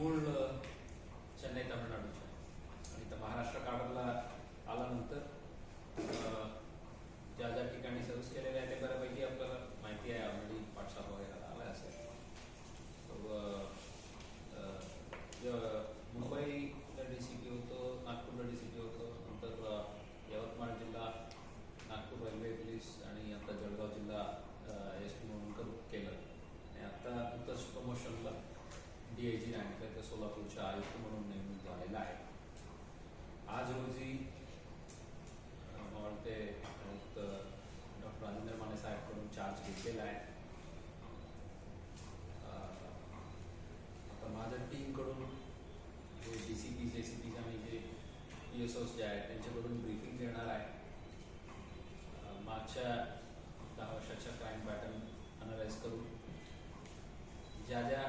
मूळ चेन्नई तामिळनाडूच्या. आणि त्या महाराष्ट्र काढला आल्यानंतर ज्या ज्या ठिकाणी सर्व्हिस केलेल्या आहे ते बऱ्यापैकी आपल्याला माहिती आहे. ऑलरेडी पाठशाला वगैरे आला असेल मुंबईला डी सी पी होतो नागपूरला डी सी पी होतो नंतर यवतमाळ जिल्हा नागपूर रेल्वे पोलीस आणि आता जळगाव जिल्हा एस पी म्हणून केलं. आणि आता नंतर प्रमोशनला डीआयजी त्या सोलापूरच्या आयुक्त म्हणून नेमणूक झालेला आहे. आज रोजी मला वाटते डॉक्टर राजेंद्र माने साहेबकडून चार्ज घेतलेला आहे. आता माझ्या टीमकडून जे D C P J C P आणि जे पी एस ओस जे आहेत त्यांच्याकडून ब्रीफिंग देणार आहे. मागच्या दहा वर्षाच्या क्राईम पॅटर्न अनालाइज करून ज्या ज्या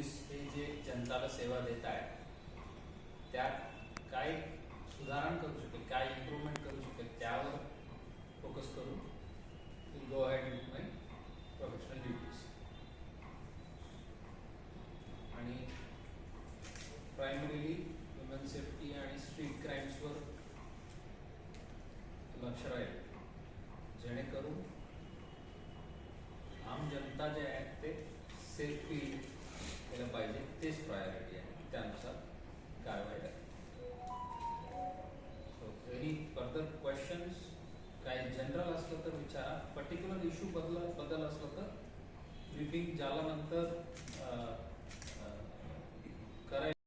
पोलीस हे जे जनताला सेवा देत आहेत त्यात काय सुधारण करू शकेल काय इम्प्रूव्हमेंट करू शकेल त्यावर फोकस करून go ahead with my professional duties आणि प्रायमरीली ह्युमन सेफ्टी आणि स्ट्रीट क्राईम्सवर लक्ष राहील. जेणेकरून आम जनता जे आहेत ते सेफ केलं पाहिजे तेच प्रायोरिटी आहे. त्यानुसार कारवाई आहे सो एनी फर्दर क्वेश्चन्स काही जनरल असलं तर विचारा. पर्टिक्युलर इश्यू बदल बदल असलं तर ब्रिफिंग झाल्यानंतर